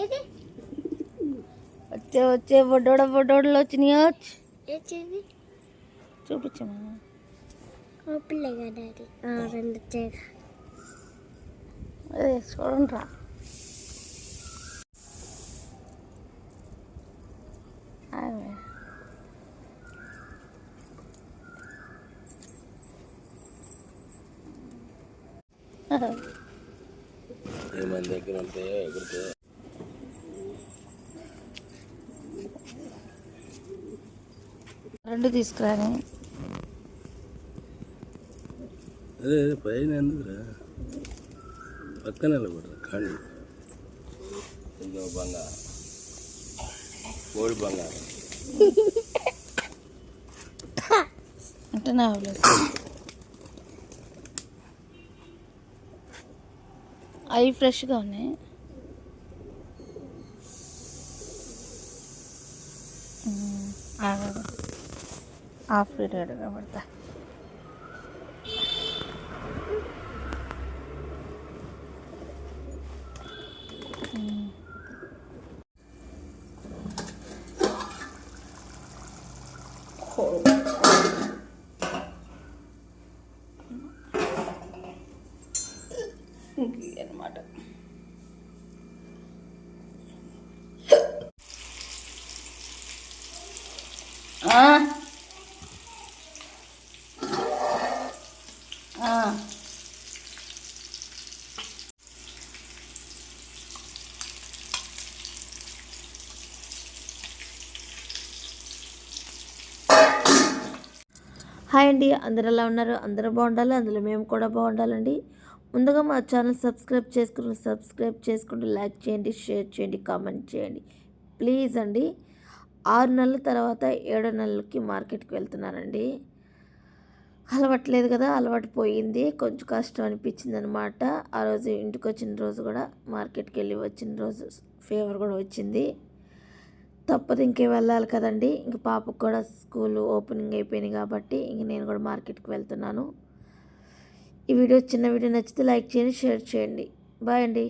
ఏది? వచ్చే వచ్చే బొడ్డోడ బొడ్డోడలు వచ్చినాయి? వచ్చి చూపించమా కదా రెండు చూడండి రా. మన దగ్గర ఉంటే ఎగురితే రెండు తీసుకురాని. అదే పైన ఎందుకురా? పక్కన నిలబడరా ఖాళీ. ఇదో బంగారం గోల్డ్ బంగారం అంటే నా అవి ఫ్రెష్గా ఉన్నాయి. హాఫ్ పీరియడ్ కాబడతా అనమాట హాయ్ అండి అందరు ఎలా ఉన్నారు? అందరూ బాగుండాలి? అందులో మేము కూడా బాగుండాలండి. ముందుగా మా ఛానల్ సబ్స్క్రైబ్ చేసుకుని సబ్స్క్రైబ్ చేసుకుంటూ లైక్ చేయండి షేర్ చేయండి కామెంట్ చేయండి. ప్లీజ్ అండి ఆరు నెలల తర్వాత ఏడో నెలలకి మార్కెట్కి వెళ్తున్నానండి. అలవాట్లేదు కదా అలవాటు పోయింది. కొంచెం కష్టం అనిపించింది అనమాట ఆ రోజు ఇంటికి వచ్చిన రోజు కూడా మార్కెట్కి వెళ్ళి వచ్చిన రోజు ఫీవర్ కూడా వచ్చింది. తప్పదు ఇంకే వెళ్ళాలి కదండి. ఇంక పాపకు కూడా స్కూల్ ఓపెనింగ్ అయిపోయినాయి కాబట్టి ఇంక నేను కూడా మార్కెట్కి వెళ్తున్నాను. ఈ వీడియో చిన్న వీడియో నచ్చితే లైక్ చేయండి షేర్ చేయండి. బాయ్ అండి.